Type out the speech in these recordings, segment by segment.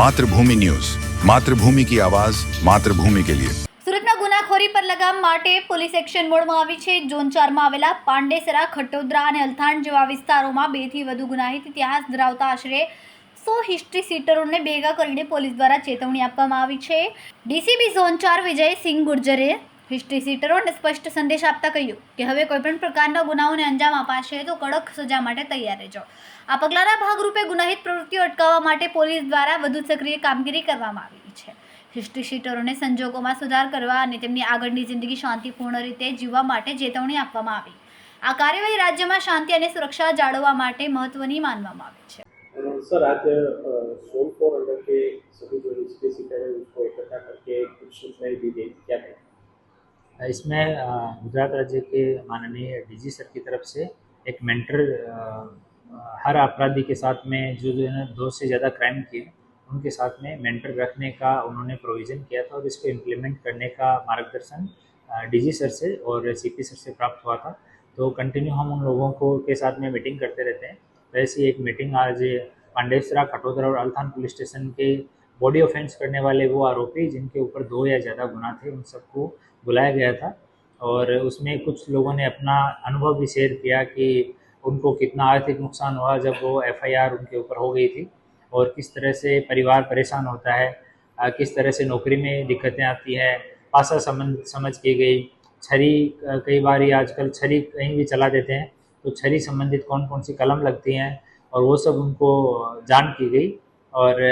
Mathrubhumi news. Mathrubhumi કી આવાજ, માતૃભૂમિ કે લિયે. સુરતના ગુનાખોરી પર લગામ માટે પોલીસ એક્શન મોડમાં આવી છે. ઝોન ચારમાં આવેલા પાંડેસરા, ખટોદરા અને અલથાણ જેવા વિસ્તારોમાં બેથી વધુ ગુનાહિત ઇતિહાસ ધરાવતા આશરે સો હિસ્ટ્રી સીટરોને ભેગા કરીને પોલીસ દ્વારા ચેતવણી આપવામાં આવી છે. ડીસીબી ઝોન ચાર, વિજયસિંહ ગુર્જરે હિસ્ટ્રી સીટરોને સ્પષ્ટ સંદેશ આપતા કહ્યું કે હવે કોઈપણ પ્રકારના ગુનાઓને અંજામ અપાશે તો કડક સજા માટે તૈયાર રહેજો આ પગલાંના ભાગરૂપે ગુનાહિત પ્રવૃત્તિઓ અટકાવવા માટે પોલીસ દ્વારા વધુ સક્રિય કામગીરી કરવામાં આવી છે હિસ્ટ્રી શીટરોને સંજોગોમાં સુધાર કરવા અને તેમની આગળની જિંદગી શાંતિપૂર્ણ રીતે જીવવા માટે ચેતવણી આપવામાં આવી આ કાર્યવાહી રાજ્યમાં શાંતિ અને સુરક્ષા જાળવવા માટે મહત્વની માનવામાં આવે છે सर आज सोल फोर अंडर के सभी जो हिस्ट्री सीटर है उसको इकट्ठा करके कुछ सूचनाएं दी गई क्या कहें इसमें गुजरात राज्य के माननीय डीजी सर की तरफ़ से एक मेंटर हर अपराधी के साथ में जो जो है दो से ज़्यादा क्राइम किए, उनके साथ में मेंटर रखने का उन्होंने प्रोविज़न किया था और इसको इम्प्लीमेंट करने का मार्गदर्शन डीजी सर से और सीपी सर से प्राप्त हुआ था। तो कंटिन्यू हम उन लोगों को के साथ में मीटिंग करते रहते हैं। वैसे एक मीटिंग आज पांडेसरा खटोदरा और अल्थान पुलिस स्टेशन के बॉडी ऑफेंस करने वाले वो आरोपी, जिनके ऊपर दो या ज़्यादा गुना थे, उन सबको बुलाया गया था और उसमें कुछ लोगों ने अपना अनुभव भी शेयर किया कि उनको कितना आर्थिक नुकसान हुआ जब वो एफआईआर उनके ऊपर हो गई थी और किस तरह से परिवार परेशान होता है किस तरह से नौकरी में दिक्कतें आती है, पासा समझ समझ की गई छरी कई बार आजकल छरी कहीं भी चला देते हैं तो छरी संबंधित कौन कौन सी कलम लगती हैं और वो सब उनको जान की गई और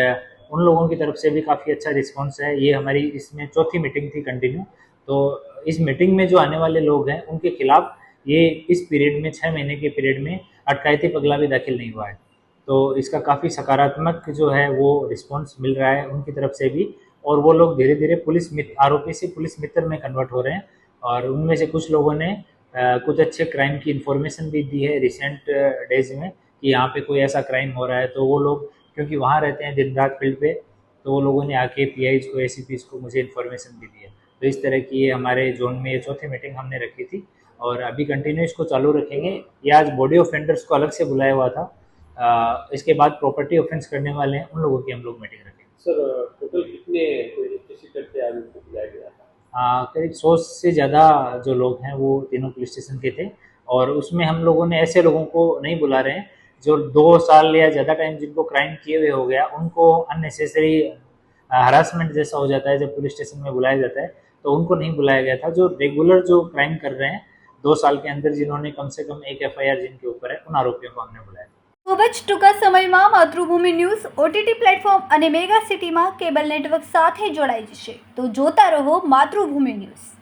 उन लोगों की तरफ़ से भी काफ़ी अच्छा रिस्पॉन्स है। ये हमारी इसमें चौथी मीटिंग थी कंटिन्यू तो इस मीटिंग में जो आने वाले लोग हैं उनके खिलाफ ये इस पीरियड में छः महीने के पीरियड में अटकायती पगला भी दाखिल नहीं हुआ है। तो इसका काफ़ी सकारात्मक जो है वो रिस्पॉन्स मिल रहा है उनकी तरफ़ से भी और वो लोग धीरे धीरे पुलिस मित्र आरोपी से पुलिस मित्र में कन्वर्ट हो रहे हैं और उनमें से कुछ लोगों ने अ, कुछ अच्छे क्राइम की इन्फॉर्मेशन भी दी है रिसेंट डेज़ में कि यहाँ पे कोई ऐसा क्राइम हो रहा है। तो वो लोग क्योंकि वहाँ रहते हैं दिन रात फ़ील्ड पे तो वो लोगों ने आके पी को ए को मुझे इन्फॉर्मेशन भी दी है तो इस तरह की ये हमारे जोन में ये चौथी मीटिंग हमने रखी थी। और अभी कंटिन्यू इसको चालू रखेंगे। ये आज बॉडी ऑफेंडर्स को अलग से बुलाया हुआ था। अ, इसके बाद प्रॉपर्टी ऑफेंस करने वाले हैं। उन लोगों की हम लोग मीटिंग रखेंगे। सर टोटल कितने बुलाया गया था? करीब सौ से ज़्यादा जो लोग हैं वो तीनों पुलिस स्टेशन के थे। और उसमें हम लोगों ने ऐसे लोगों को नहीं बुला रहे हैं जो दो साल या ज़्यादा टाइम जिनको क्राइम किए हुए हो गया उनको अननेसेसरी हरासमेंट जैसा हो जाता है जब पुलिस स्टेशन में बुलाया जाता है। तो उनको नहीं बुलाया गया था जो रेगुलर जो क्राइम कर रहे हैं दो साल के अंदर जिन्होंने कम से कम एक एफ जिनके ऊपर है उन आरोपियों को हमने बुलाया ખૂબ જ ટૂંકા સમયમાં માતૃભૂમિ ન્યૂઝ ઓટીટી પ્લેટફોર્મ અને મેગા સિટીમાં કેબલ નેટવર્ક સાથે જોડાઈ જશે તો જોતા રહો માતૃભૂમિ ન્યૂઝ